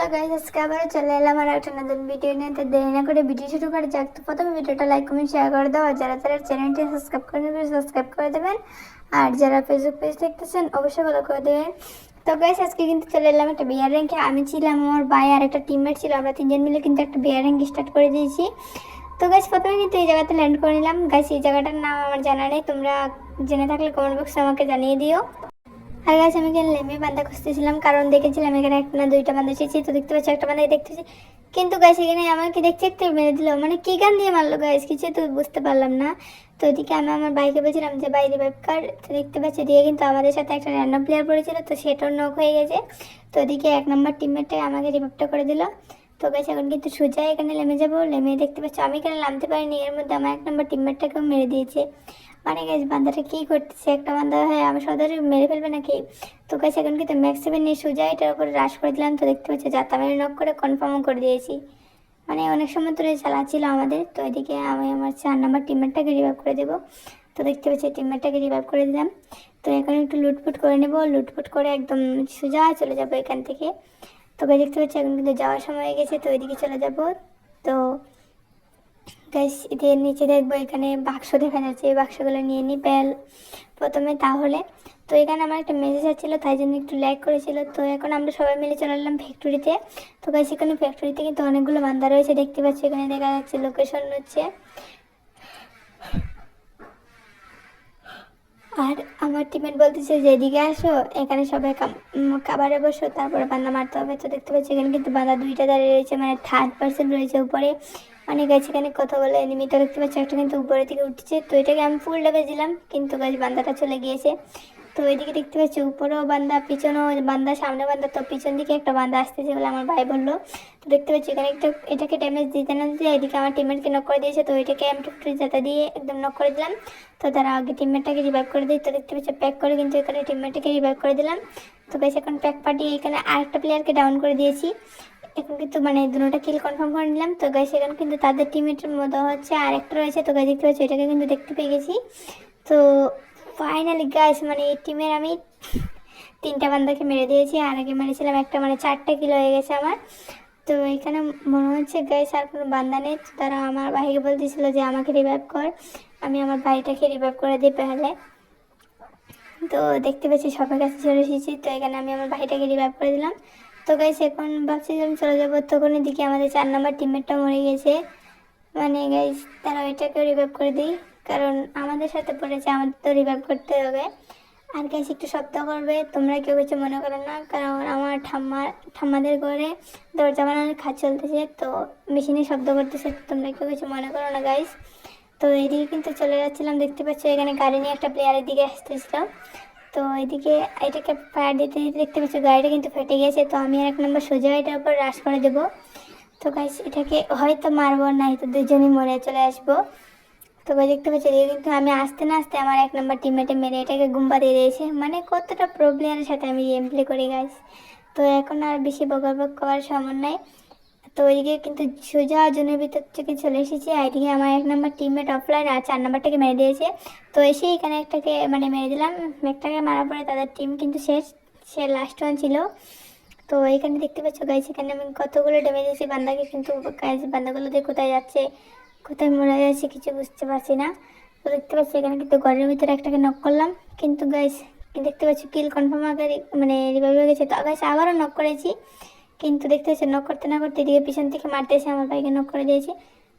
Hello guys, আজকে আবার চলে এলাম আর একটা নতুন ভিডিও নিয়ে। তো দেরি না করে ভিডিও শুরু করে যাক। তো প্রথমে ভিডিওটা লাইক কমেন্ট শেয়ার করে দাও। আর যারা যারা চ্যানেলটি সাবস্ক্রাইব করে নেবেন সাবস্ক্রাইব করে দেবেন। আর যারা ফেসবুক পেজ দেখতেছেন, অবশ্যই ফলো করে দেবেন। তো গাইস আজকে কিন্তু চলে এলাম একটা বিয়ার র্যাঙ্কে আমি ছিলাম আমার ভাই আর একটা টিমমেট ছিল। আমরা তিনজন মিলে কিন্তু একটা বিয়ার র্যাঙ্ক স্টার্ট করে দিয়েছি। তো গাইস প্রথমে কিন্তু এই জায়গাতে ল্যান্ড করে নিলাম। গাইস এই জায়গাটার নাম আমার জানা নেই। তোমরা জেনে থাকলে কমেন্ট বক্সে আমাকে জানিয়ে দিও। আর গাছ আমি এখানে লেমে বান্ধা খুঁজতেছিলাম, কারণ দেখেছিলাম এখানে একটা না দুইটা বান্ধা এসেছি তো দেখতে পাচ্ছি একটা বান্ধা দেখতেছি। কিন্তু গাছ এখানে আমাকে দেখতে দেখতে মেরে দিল। মানে কি গান দিয়ে মারলো গাছ কিছু তো বুঝতে পারলাম না। তো ওইদিকে আমি আমার বাইকে বলছিলাম যে বাইরে কার। তো দেখতে পাচ্ছি দিয়ে কিন্তু আমাদের সাথে একটা র্যান্ডম প্লেয়ার পড়েছিল, তো সেটাও নক হয়ে গেছে। তো ওদিকে এক নম্বর টিমমেটে আমাকে রিভাইভটা করে দিল। তো গাছ এখন কিন্তু সোজা এখানে নেমে যাব নেমে দেখতে পাচ্ছি। আমি এখানে নামতে পারিনি, এর মধ্যে আমার এক নম্বর টিমমেটটাকেও মেরে দিয়েছে। মানে গাছ বান্দাটা কী করতেছে? একটা বান্দা হ্যাঁ আমি সদরে মেরে ফেলবে নাকি? তো গাছ এখন কিন্তু ম্যাক্স সেভেন নিয়ে সোজা এটার উপরে রাশ করে দিলাম। তো দেখতে পাচ্ছি যাতা মেরে নক করে কনফার্মও করে দিয়েছি। মানে অনেক সময় ধরে চালাচ্ছিল আমাদের। তো এদিকে আমি আমার চার নাম্বার টিমমেটটাকে রিভাইভ করে দেবো। তো দেখতে পাচ্ছি টিমমেটটাকে রিভাইভ করে দিলাম। তো এখন একটু লুটপুট করে নেব। লুটপুট করে একদম সোজা চলে যাব এখান থেকে। তো গাছ দেখতে পাচ্ছি, এখন কিন্তু যাওয়ার সময় হয়ে গেছে, তো ওইদিকে চলে যাব। তো গাইস এদের নিচে দেখব, এখানে বাক্স দেখা যাচ্ছে, এই বাক্সগুলো নিয়ে নিই পেল প্রথমে তাহলে। তো এখানে আমার একটা মেসেজ আসছিল, তাই জন্য একটু ল্যাক করেছিল। তো এখন আমরা সবাই মিলে চলে এলাম ফ্যাক্টরিতে তো গাইস এখানে ফ্যাক্টরিতে কিন্তু অনেকগুলো বান্দা রয়েছে, দেখতে পাচ্ছি, এখানে দেখা যাচ্ছে লোকেশন হচ্ছে। আর আমার টিমেট বলতেছে যে এদিকে আসো, এখানে সবাই কাবারে বসো, তারপরে বান্দা মারতে হবে। তো দেখতে পাচ্ছি এখানে কিন্তু বান্দা দুইটা দাঁড়িয়ে রয়েছে মানে থার্ড পার্সন রয়েছে উপরে। মানে গাছ এখানে কথা বলে এনিমি তো দেখতে পাচ্ছি, একটা কিন্তু উপরে থেকে উঠছে। তো এটাকে আমি ফুল ডেবে দিলাম, কিন্তু গাছ বান্দাটা চলে গিয়েছে। তো এদিকে দেখতে পাচ্ছি উপরেও বান্দা, পিছনেও বান্দা সামনে বান্দা। তো পিছন দিকে একটা বান্দা আসতেছে বলে আমার ভাই বলল। তো দেখতে পাচ্ছি এখানে একটা, এটাকে ড্যামেজ দিতে না দিতে এদিকে আমার টিমমেটকে নক করে দিয়েছে। তো এটাকে আমি টুকটু যাতা দিয়ে একদম নক করে দিলাম। তো তারা আগে টিমমেটটাকে রিভাইভ করে দিই তো দেখতে পাচ্ছি প্যাক করে কিন্তু এখানে টিমমেটটাকে রিভাইভ করে দিলাম। তো বেশ এখন প্যাক পাঠিয়ে এখানে আরেকটা প্লেয়ারকে ডাউন করে দিয়েছি। এখন কিন্তু মানে দুটোটা কিল কনফার্ম করে নিলাম। তো গাইস এখন কিন্তু তাদের টিমের মধ্যে হচ্ছে আর একটা রয়েছে। তো গাছ দেখতে পাচ্ছি এটাকে কিন্তু দেখতে পেয়ে গেছি। তো ফাইনালি গাইস মানে এই টিমের আমি তিনটা বান্দাকে মেরে দিয়েছি। আর আগে মেরেছিলাম একটা মানে চারটে কিলো হয়ে গেছে আমার। তো এখানে মনে হচ্ছে গাইস আর কোনো বান্দা নেই। তারা আমার ভাইকে বলতেছিল যে, আমাকে রিভাইভ কর। আমি আমার ভাইটাকে রিভাইভ করে দিই পেহলে তো দেখতে পাচ্ছি, সবার কাছে চলে এসেছি। তো এখানে আমি আমার ভাইটাকে রিভাইভ করে দিলাম। তো গাইস এখন ভাবছি যে আমি চলে যাব। তখন এদিকে আমাদের চার নম্বর টিমমেটটা মরে গেছে। মানে গাইস তারা ওইটাকেও রিভাইভ করে দিই। কারণ আমাদের সাথে পড়েছে, আমাদের তো রিভাইভ করতে হবে। আর গাইস একটু শব্দ করবে, তোমরা কেউ কিছু মনে করো না, কারণ আমার ঠাম্মা, ঠাম্মাদের ঘরে দরজা বানানোর কাজ চলতেছে, তো মেশিনে শব্দ করতেছে, তোমরা কেউ কিছু মনে করো না গাইস তো এদিকে কিন্তু চলে যাচ্ছিলাম, দেখতে পাচ্ছ এখানে গাড়ি নিয়ে একটা প্লেয়ারের দিকে আসতেছিল তো এদিকে এটাকে ফায়ার দিতে দিতে দেখতে পাচ্ছ গাড়িটা কিন্তু ফেটে গেছে তো আমি আর এক নম্বর সোজা এটার উপর রাশ করে দেবো। তো গাইস এটাকে হয়তো মারবো না তো দুজনই মরে চলে আসব। তো গাইস দেখতে পাচ্ছি কিন্তু আমি আসতে না আসতে আমার এক নম্বর টিমমেটে মেরে এটাকে গুম্বা দিয়ে দিয়েছে। মানে কতটা প্রবলেমের সাথে আমি গেম প্লে করি গাইস তো এখন আর বেশি বকর বক করার সময় নাই তো ওইদিকে কিন্তু সোজা জনের ভিতর থেকে চলে এসেছি। আর এদিকে আমার এক নম্বর টিমমেট অফলাইন আর চার নম্বরটাকে মেরে দিয়েছে। তো এসে এখানে একটাকে মানে মেরে দিলাম। একটাকে মারার পরে তাদের টিম কিন্তু শেষ, সে লাস্ট ওয়ান ছিল। তো এখানে দেখতে পাচ্ছ গাইস এখানে আমি কতগুলো ডেমে দিয়েছি বান্দাকে কিন্তু গাইস বান্দাগুলো দিয়ে কোথায় যাচ্ছে, কোথায় মরে যাচ্ছে কিছু বুঝতে পারছি না। তো দেখতে পাচ্ছি, এখানে কিন্তু ঘরের ভিতরে একটাকে নক করলাম। কিন্তু গাইস দেখতে পাচ্ছি কিল কনফার্ম আগে মানে রিভাইভ হয়ে গেছে। তো গাইস আবারও নক করেছি। কিন্তু দেখতে পাচ্ছি নক করতে না করতে এদিকে পিছন থেকে মারতে মারতেছে আমার ভাইকে নক করে দিয়েছে।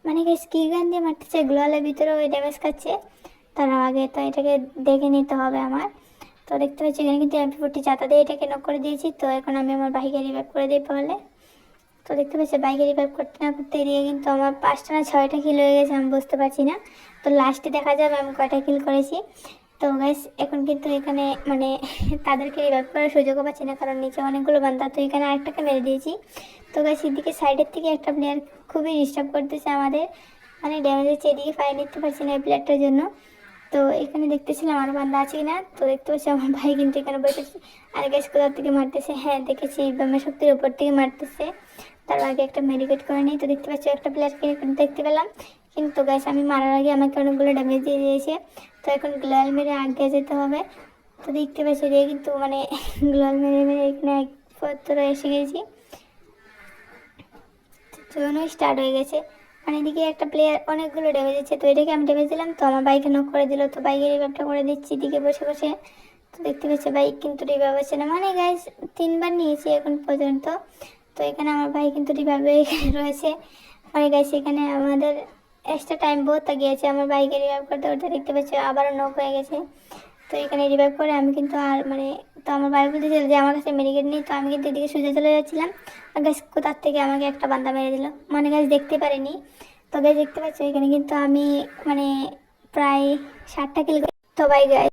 মানে গাইস কি গান দিয়ে মারতেছে গ্লোয়ালের ভিতরে ওই ড্যামেজ খাচ্ছে। তার আগে তো এটাকে দেখে নিতে হবে আমার। তো দেখতে পাচ্ছি এখানে কিন্তু এমপি ফোরটি চাতা দিয়ে এটাকে নক করে দিয়েছি। তো এখন আমি আমার বাইকে রিভাইভ করে দিই পারলে তো দেখতে পাচ্ছি বাইকে রিভাইভ করতে না করতে দিয়ে কিন্তু আমার পাঁচটা না ছয়টা কিল হয়ে গেছে, আমি বুঝতে পারছি না। তো লাস্টে দেখা যাবে আমি কয়টা কিল করেছি। তো গাইস এখন কিন্তু এখানে মানে তাদেরকে রিভাইভ করার সুযোগও পাচ্ছি না, কারণ নিচে অনেকগুলো বান্ধা তো এখানে আরেকটাকে মেরে দিয়েছি। তো গাইস এদিকে সাইডের থেকে একটা প্লেয়ার খুবই ডিস্টার্ব করতেছে আমাদের। মানে ড্যামেজ হচ্ছে, এদিকে ফায়ার নিতে পারছি না এই প্লেয়ারটার জন্য। তো এখানে দেখতেছিলাম আমার বান্ধা আছে কি না তো দেখতে পাচ্ছি আমার ভাই কিন্তু এখানে বসেছে। আর গ্যাস কোথার থেকে মারতেছে? হ্যাঁ দেখেছি ব্যামা শক্তির উপর থেকে মারতেছে। তার আগে একটা মেডিকেট করে নিই। তো দেখতে পাচ্ছি একটা প্লেয়ারকে দেখতে পেলাম। কিন্তু গ্যাস আমি মারার আগে আমাকে অনেকগুলো ড্যামেজ দিয়ে দিয়েছে। তো এখন গ্লোয়াল মেরে আগে যেতে হবে। তো দেখতে পাচ্ছি যে কিন্তু মানে গ্লোয়াল মেরে মেরে এখানে এক পত্র এসে গেছি। জোনও স্টার্ট হয়ে গেছে। মানে এদিকে একটা প্লেয়ার অনেকগুলো ড্যামেজ দিচ্ছে তো এটাকে আমি ড্যামেজ দিলাম, তো আমার বাইকে নক করে দিল। তো বাইকের রিভাইভটা করে দিচ্ছি এদিকে বসে বসে। তো দেখতে পাচ্ছি বাইক কিন্তু রিভাইভ হচ্ছে না। মানে গাইস তিনবার নিয়েছি এখন পর্যন্ত। তো এখানে আমার ভাই কিন্তু রিভাইভে রয়েছে। মানে গাইস এখানে আমাদের এক্সট্রা টাইম বহুত গিয়েছে আমার বাইকে রিভাইভ করতে করতে দেখতে পাচ্ছি আবারও নক হয়ে গেছে। তো এখানে রিভাইভ করে আমি কিন্তু আর মানে তো আমার ভাই বলতেছিল যে আমার কাছে মেডিকেট নেই, তো আমি কিন্তু এদিকে সোজা চলে যাচ্ছিলাম। আর গাছ কোথার থেকে আমাকে একটা বান্দা মেরে দিল? মানে গাছ দেখতে পারিনি। তো গাছ দেখতে পাচ্ছি, এখানে কিন্তু আমি মানে প্রায় ষাটটা কিলো তো বাই গাছ